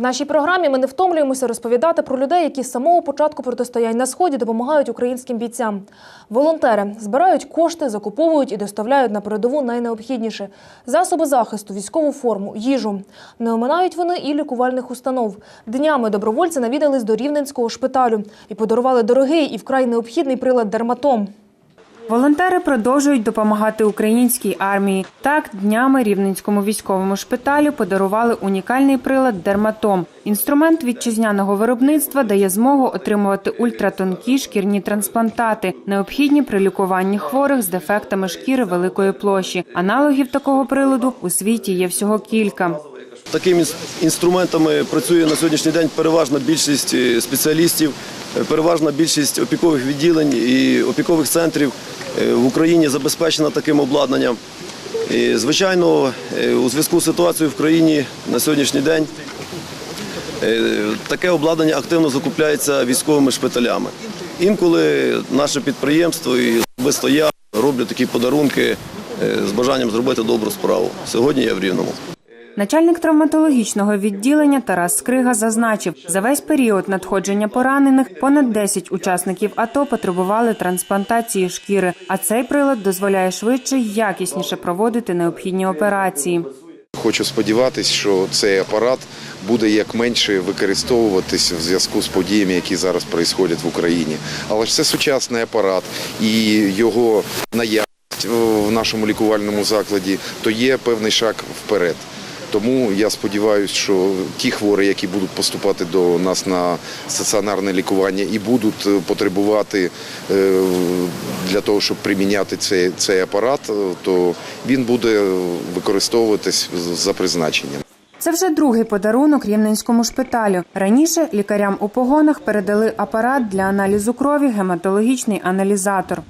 Нашій програмі ми не втомлюємося розповідати про людей, які з самого початку протистоянь на сході допомагають українським бійцям. Волонтери збирають кошти, закуповують і доставляють на передову найнеобхідніше засоби захисту, військову форму, їжу. Не оминають вони і лікувальних установ. Днями добровольці навідались до рівненського шпиталю і подарували дорогий і вкрай необхідний прилад дерматом. Волонтери продовжують допомагати українській армії. Так, днями рівненському військовому шпиталю подарували унікальний прилад Дерматом. Інструмент вітчизняного виробництва дає змогу отримувати ультратонкі шкірні трансплантати, необхідні при лікуванні хворих з дефектами шкіри великої площі. Аналогів такого приладу у світі є всього кілька. Такими інструментами працює на сьогоднішній день переважна більшість е, спеціалістів, е, переважна більшість опікових відділень і опікових центрів е, в Україні забезпечена таким обладнанням. І, звичайно, у зв'язку з ситуацією в країні на сьогоднішній день таке обладнання активно закупляється військовими шпиталями. Інколи наше підприємство і особисто я роблю такі подарунки з бажанням зробити добру справу. Сьогодні я в Рівному. Начальник травматологічного відділення Тарас Скрига зазначив, за весь період надходження поранених понад 10 учасників АТО потребували трансплантації шкіри, а цей прилад дозволяє швидше й якісніше проводити необхідні операції. Хочу сподіватися, що цей апарат буде як менше використовуватись в зв'язку з подіями, які зараз відбуваються в Україні. Але ж це сучасний апарат і його наявність в нашому лікувальному закладі то є певний шаг вперед. Тому я сподіваюся, що ті хворі, які будуть поступати до нас на стаціонарне лікування і будуть е, потребувати е, для того, щоб приміняти цей, цей апарат, е, то він буде використовуватись за призначенням. Це вже другий подарунок рівненському шпиталю. Раніше лікарям у погонах передали апарат для аналізу крові, гематологічний аналізатор.